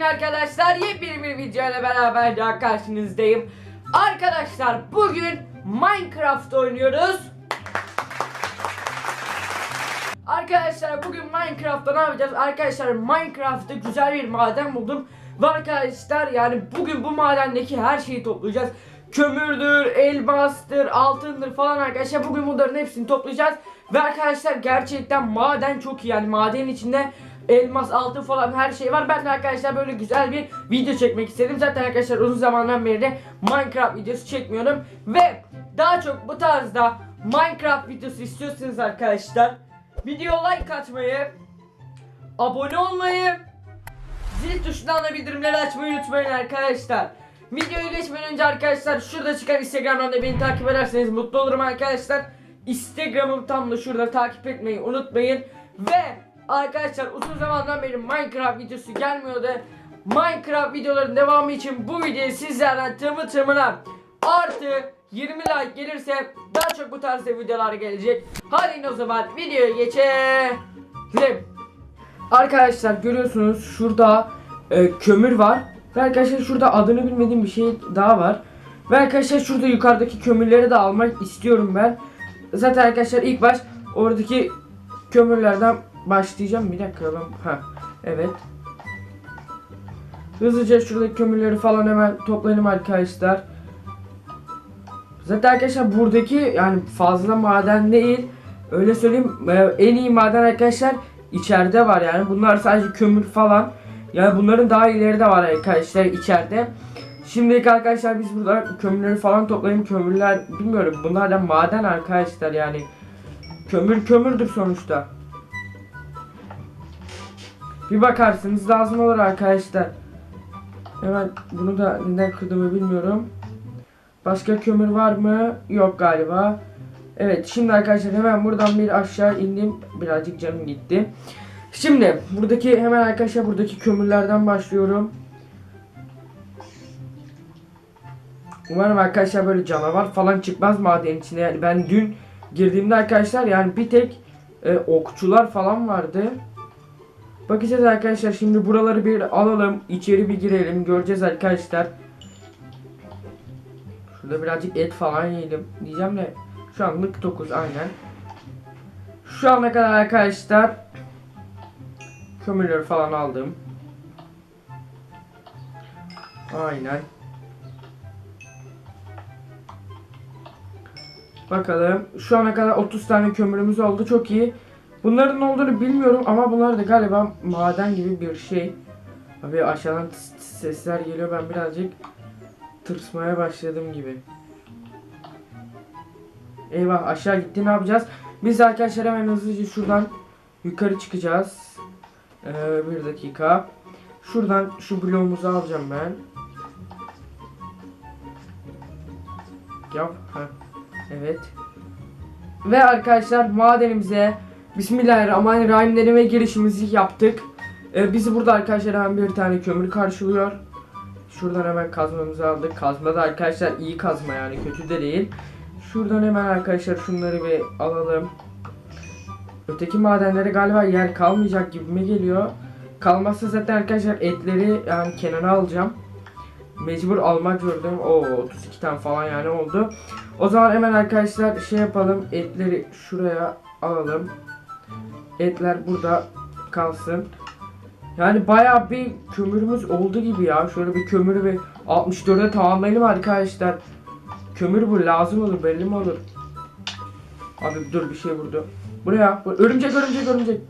Bugün arkadaşlar yepyeni bir video ile beraber daha karşınızdayım. Arkadaşlar bugün Minecraft oynuyoruz. Arkadaşlar bugün Minecraft'ta ne yapacağız? Arkadaşlar Minecraft'ta güzel bir maden buldum. Ve arkadaşlar yani bugün bu madendeki her şeyi toplayacağız. Kömürdür, elmastır, altındır falan arkadaşlar. Bugün bunların hepsini toplayacağız. Ve arkadaşlar gerçekten maden çok iyi. Yani madenin içinde elmas, altın falan her şey var. Ben de arkadaşlar böyle güzel bir video çekmek istedim. Zaten arkadaşlar uzun zamandan beri de Minecraft videosu çekmiyorum. Ve daha çok bu tarzda Minecraft videosu istiyorsanız arkadaşlar video like atmayı, abone olmayı, zil tuşundan da bildirimleri açmayı unutmayın arkadaşlar. Videoyu geçmeden önce arkadaşlar şurada çıkan Instagram'dan da beni takip ederseniz mutlu olurum arkadaşlar. Instagram'ım tam da şurada takip etmeyi unutmayın. Ve arkadaşlar uzun zamandan beri Minecraft videosu gelmiyordu. Minecraft videoların devamı için bu videoyu sizlerden tımı tımına artı 20 like gelirse daha çok bu tarzda videolar gelecek. Hadi o zaman videoya geçelim. Arkadaşlar görüyorsunuz şurada e, kömür var. Ve arkadaşlar şurada adını bilmediğim bir şey daha var. Ve arkadaşlar şurada yukarıdaki kömürleri de almak istiyorum ben. Zaten arkadaşlar ilk baş oradaki kömürlerden başlayacağım. Bir dakika ben. Ha, evet. Hızlıca şuradaki kömürleri falan hemen toplayalım arkadaşlar. Zaten arkadaşlar buradaki yani fazla maden değil. Öyle söyleyeyim e, en iyi maden arkadaşlar içeride var yani. Bunlar sadece kömür falan. Yani bunların daha ileri de var arkadaşlar içeride. Şimdilik arkadaşlar biz burada kömürleri falan toplayalım. Kömürler bilmiyorum bunlar da maden arkadaşlar yani. Kömür kömürdür sonuçta. Bir bakarsınız lazım olur arkadaşlar. Hemen bunu da neden kırdığımı bilmiyorum. Başka kömür var mı? Yok galiba. Evet şimdi arkadaşlar hemen buradan bir aşağı indim. Birazcık canım gitti. Şimdi buradaki hemen arkadaşlar buradaki kömürlerden başlıyorum. Umarım arkadaşlar böyle canavar falan çıkmaz maden içinde. Yani ben dün girdiğimde arkadaşlar yani bir tek e, okçular falan vardı. Bakacağız arkadaşlar şimdi buraları bir alalım. içeri bir girelim. Göreceğiz arkadaşlar. Şurada birazcık et falan yiyelim. Diyeceğim de şu anlık 9 aynen. Şu ana kadar arkadaşlar kömürleri falan aldım. Aynen. Bakalım. Şu ana kadar 30 tane kömürümüz oldu. Çok iyi. Bunların ne olduğunu bilmiyorum ama bunlar da galiba maden gibi bir şey. Abi aşağıdan sesler geliyor. Ben birazcık tırsmaya başladım gibi. Eyvah aşağı gitti ne yapacağız? Biz arkadaşlar hemen hızlıca şuradan yukarı çıkacağız. Ee, bir dakika. Şuradan şu bloğumuzu alacağım ben. Yap. Ha. Evet. Ve arkadaşlar madenimize Bismillahirrahmanirrahim deneme girişimizi yaptık. Ee, bizi burada arkadaşlar hemen bir tane kömür karşılıyor. Şuradan hemen kazmamızı aldık. Kazma da arkadaşlar iyi kazma yani kötü de değil. Şuradan hemen arkadaşlar şunları bir alalım. Öteki madenlere galiba yer kalmayacak gibi mi geliyor? Kalmazsa zaten arkadaşlar etleri yani kenara alacağım. Mecbur almak zorundayım. Oo 32 tane falan yani oldu. O zaman hemen arkadaşlar şey yapalım. Etleri şuraya alalım. Etler burada kalsın. Yani bayağı bir kömürümüz oldu gibi ya. Şöyle bir kömürü bir 64'e tamamlayalım arkadaşlar. Kömür bu lazım olur belli mi olur? Abi dur bir şey vurdu. Buraya. Bu, örümcek örümcek örümcek.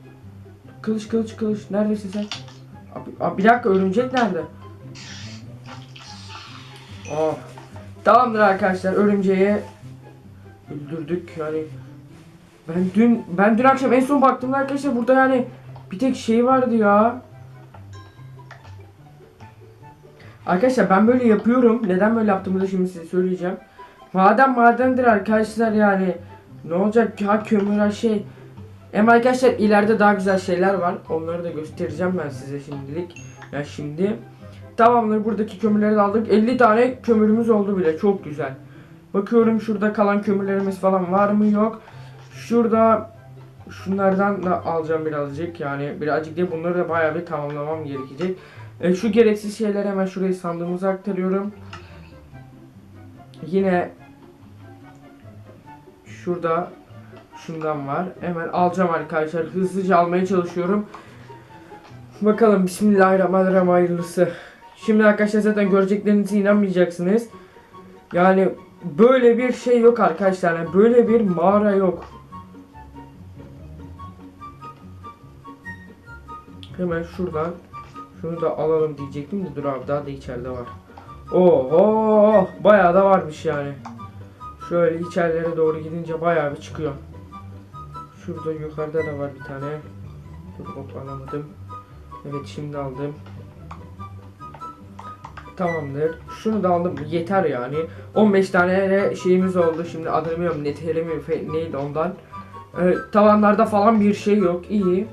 Kılıç kılıç kılıç. Neredesin sen? Abi, abi bir dakika örümcek nerede? Oh. Tamamdır arkadaşlar örümceği öldürdük yani. Ben dün ben dün akşam en son baktığımda arkadaşlar burada yani bir tek şey vardı ya. Arkadaşlar ben böyle yapıyorum. Neden böyle yaptığımı da şimdi size söyleyeceğim. Maden madendir arkadaşlar yani. Ne olacak ha kömür ha şey. Hem arkadaşlar ileride daha güzel şeyler var. Onları da göstereceğim ben size şimdilik. Ya şimdi tamamdır buradaki kömürleri de aldık. 50 tane kömürümüz oldu bile. Çok güzel. Bakıyorum şurada kalan kömürlerimiz falan var mı yok. Şurada şunlardan da alacağım birazcık yani birazcık değil bunları da bayağı bir tamamlamam gerekecek. E, şu gereksiz şeyleri hemen şuraya sandığımıza aktarıyorum. Yine şurada şundan var. Hemen alacağım arkadaşlar. Hızlıca almaya çalışıyorum. Bakalım Bismillahirrahmanirrahim hayırlısı. Şimdi arkadaşlar zaten göreceklerinize inanmayacaksınız. Yani böyle bir şey yok arkadaşlar. Yani böyle bir mağara yok. Hemen şuradan şunu da alalım diyecektim de dur abi daha da içeride var. Oho bayağı da varmış yani. Şöyle içerilere doğru gidince bayağı bir çıkıyor. Şurada yukarıda da var bir tane. Dur hop alamadım. Evet şimdi aldım. Tamamdır. Şunu da aldım. Yeter yani. 15 tane şeyimiz oldu. Şimdi adını bilmiyorum. Neydi ondan. Ee, tavanlarda falan bir şey yok. İyi.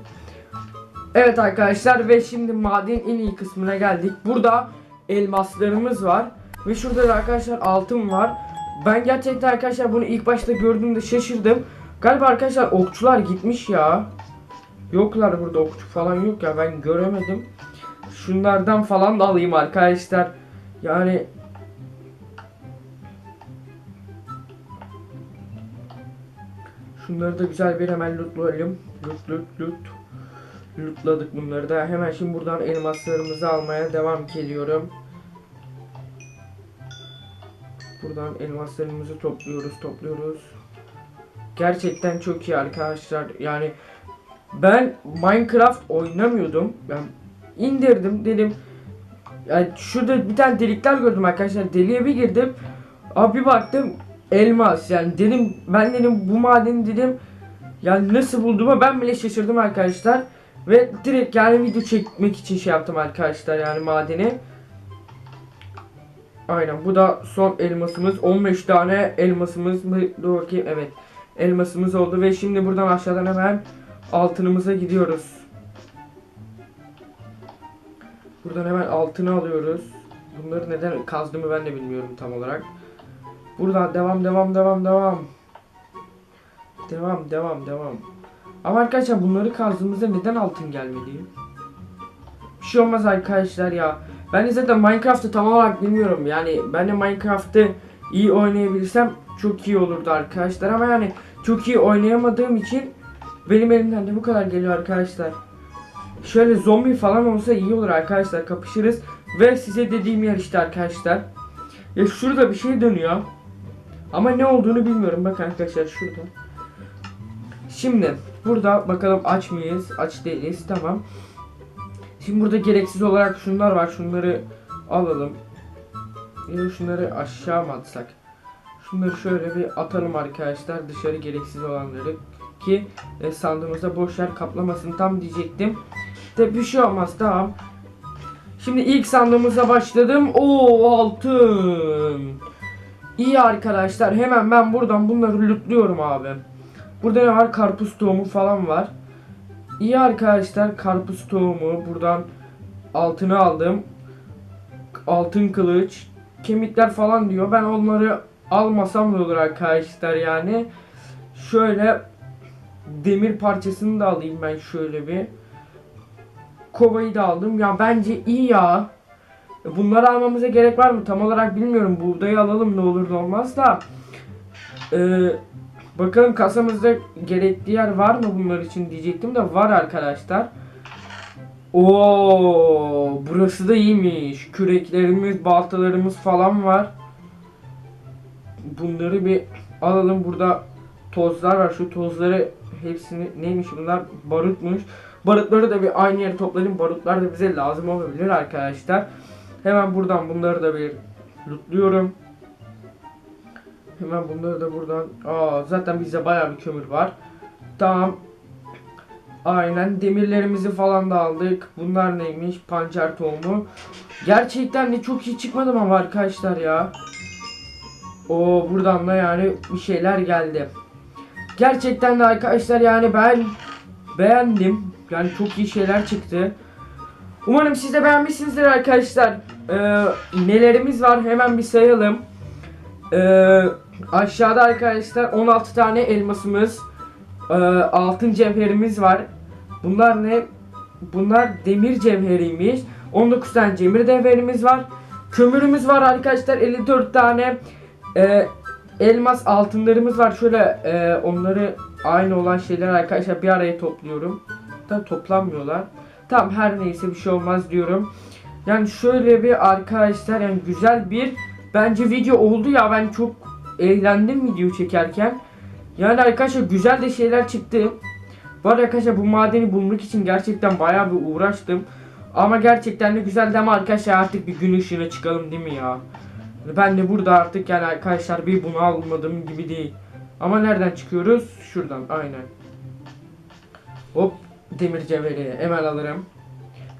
Evet arkadaşlar ve şimdi madenin en iyi kısmına geldik. Burada elmaslarımız var. Ve şurada da arkadaşlar altın var. Ben gerçekten arkadaşlar bunu ilk başta gördüğümde şaşırdım. Galiba arkadaşlar okçular gitmiş ya. Yoklar burada okçu falan yok ya ben göremedim. Şunlardan falan da alayım arkadaşlar. Yani Şunları da güzel bir hemen lootlayalım. Loot loot loot. Lootladık bunları da. Hemen şimdi buradan elmaslarımızı almaya devam ediyorum. Buradan elmaslarımızı topluyoruz, topluyoruz. Gerçekten çok iyi arkadaşlar. Yani ben Minecraft oynamıyordum. Ben indirdim dedim. Yani şurada bir tane delikler gördüm arkadaşlar. Deliğe bir girdim. Abi bir baktım elmas. Yani dedim ben dedim bu madeni dedim yani nasıl bulduğuma ben bile şaşırdım arkadaşlar. Ve direkt yani video çekmek için şey yaptım arkadaşlar yani madeni. Aynen bu da son elmasımız. 15 tane elmasımız mı? Dur bakayım evet. Elmasımız oldu ve şimdi buradan aşağıdan hemen altınımıza gidiyoruz. Buradan hemen altını alıyoruz. Bunları neden kazdığımı ben de bilmiyorum tam olarak. Buradan devam devam devam devam. Devam devam devam. Ama arkadaşlar bunları kazdığımızda neden altın gelmedi? Bir şey olmaz arkadaşlar ya. Ben de zaten Minecraft'ı tam olarak bilmiyorum. Yani ben de Minecraft'ı iyi oynayabilirsem çok iyi olurdu arkadaşlar. Ama yani çok iyi oynayamadığım için benim elimden de bu kadar geliyor arkadaşlar. Şöyle zombi falan olsa iyi olur arkadaşlar. Kapışırız. Ve size dediğim yer işte arkadaşlar. Ya şurada bir şey dönüyor. Ama ne olduğunu bilmiyorum. Bakın arkadaşlar şurada. Şimdi burada bakalım aç mıyız? Aç değiliz. Tamam. Şimdi burada gereksiz olarak şunlar var. Şunları alalım. Ya şunları aşağı mı atsak? Şunları şöyle bir atalım arkadaşlar. Dışarı gereksiz olanları ki e, sandığımızda boş yer kaplamasın tam diyecektim. De bir şey olmaz tamam. Şimdi ilk sandığımıza başladım. Oo altın. İyi arkadaşlar hemen ben buradan bunları lootluyorum abi. Burada ne var? Karpuz tohumu falan var. İyi arkadaşlar karpuz tohumu buradan altını aldım. Altın kılıç, kemikler falan diyor. Ben onları almasam da olur arkadaşlar yani. Şöyle demir parçasını da alayım ben şöyle bir. Kovayı da aldım. Ya bence iyi ya. Bunları almamıza gerek var mı? Tam olarak bilmiyorum. Buğdayı alalım ne olur ne olmaz da. Ee, bakalım kasamızda gerekli yer var mı bunlar için diyecektim de var arkadaşlar. Oo, burası da iyiymiş. Küreklerimiz, baltalarımız falan var. Bunları bir alalım. Burada tozlar var. Şu tozları hepsini neymiş bunlar? Barutmuş. Barutları da bir aynı yere toplayalım. Barutlar da bize lazım olabilir arkadaşlar. Hemen buradan bunları da bir lootluyorum. Hemen bunları da buradan. Aa zaten bizde bayağı bir kömür var. Tamam. Aynen demirlerimizi falan da aldık. Bunlar neymiş? Pancar tohumu. Gerçekten de çok iyi çıkmadı ama arkadaşlar ya. O buradan da yani bir şeyler geldi. Gerçekten de arkadaşlar yani ben beğendim. Yani çok iyi şeyler çıktı. Umarım siz de beğenmişsinizdir arkadaşlar. Ee, nelerimiz var hemen bir sayalım. Ee, aşağıda arkadaşlar 16 tane elmasımız, e, altın cevherimiz var. Bunlar ne? Bunlar demir cevheriymiş. 19 tane demir cevherimiz var. Kömürümüz var arkadaşlar 54 tane. E, elmas altınlarımız var. Şöyle e, onları aynı olan şeyler arkadaşlar bir araya topluyorum. Da toplanmıyorlar. Tamam her neyse bir şey olmaz diyorum. Yani şöyle bir arkadaşlar yani güzel bir bence video oldu ya ben çok eğlendim video çekerken. Yani arkadaşlar güzel de şeyler çıktı. Arada arkadaşlar bu madeni bulmak için gerçekten bayağı bir uğraştım. Ama gerçekten de güzeldi ama arkadaşlar artık bir gün ışığına çıkalım değil mi ya? Ben de burada artık yani arkadaşlar bir bunu almadım gibi değil. Ama nereden çıkıyoruz? Şuradan aynen. Hop demir cevheri hemen alırım.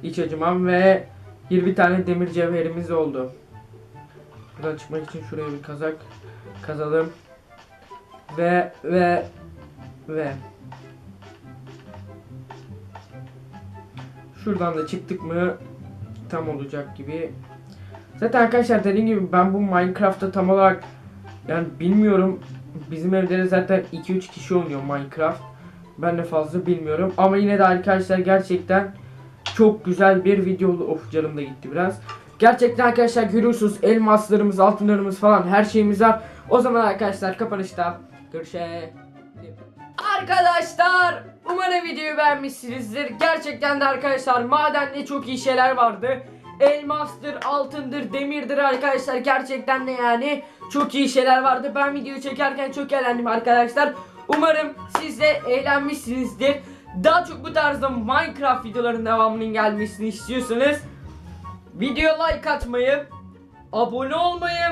İç acımam ve 20 tane demir cevherimiz oldu. Buradan çıkmak için şuraya bir kazak kazalım. Ve ve ve Şuradan da çıktık mı tam olacak gibi. Zaten arkadaşlar dediğim gibi ben bu Minecraft'ta tam olarak yani bilmiyorum. Bizim evde de zaten 2-3 kişi oynuyor Minecraft. Ben de fazla bilmiyorum. Ama yine de arkadaşlar gerçekten çok güzel bir video oldu. Of canım da gitti biraz. Gerçekten arkadaşlar görüyorsunuz elmaslarımız, altınlarımız falan her şeyimiz var. O zaman arkadaşlar kapanışta görüşelim. Arkadaşlar umarım videoyu beğenmişsinizdir. Gerçekten de arkadaşlar madende çok iyi şeyler vardı. Elmastır, altındır, demirdir arkadaşlar. Gerçekten de yani çok iyi şeyler vardı. Ben videoyu çekerken çok eğlendim arkadaşlar. Umarım siz de eğlenmişsinizdir. Daha çok bu tarzda Minecraft videoların devamının gelmesini istiyorsanız video like atmayı, abone olmayı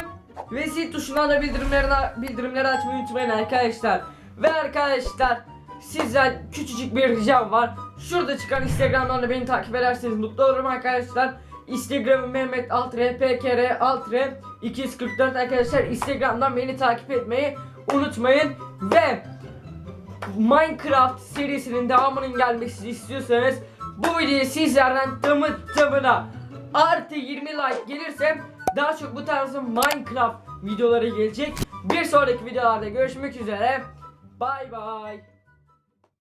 ve zil tuşuna da bildirimlerini, bildirimleri açmayı unutmayın arkadaşlar. Ve arkadaşlar sizden küçücük bir ricam var. Şurada çıkan Instagram'dan da beni takip ederseniz mutlu olurum arkadaşlar. Instagram'ım Mehmet Altre PKR Altre 244 arkadaşlar Instagram'dan beni takip etmeyi unutmayın ve Minecraft serisinin devamının gelmesini istiyorsanız bu videoyu sizlerden tamı tamına artı 20 like gelirse daha çok bu tarzda Minecraft videoları gelecek. Bir sonraki videolarda görüşmek üzere. Bay bay.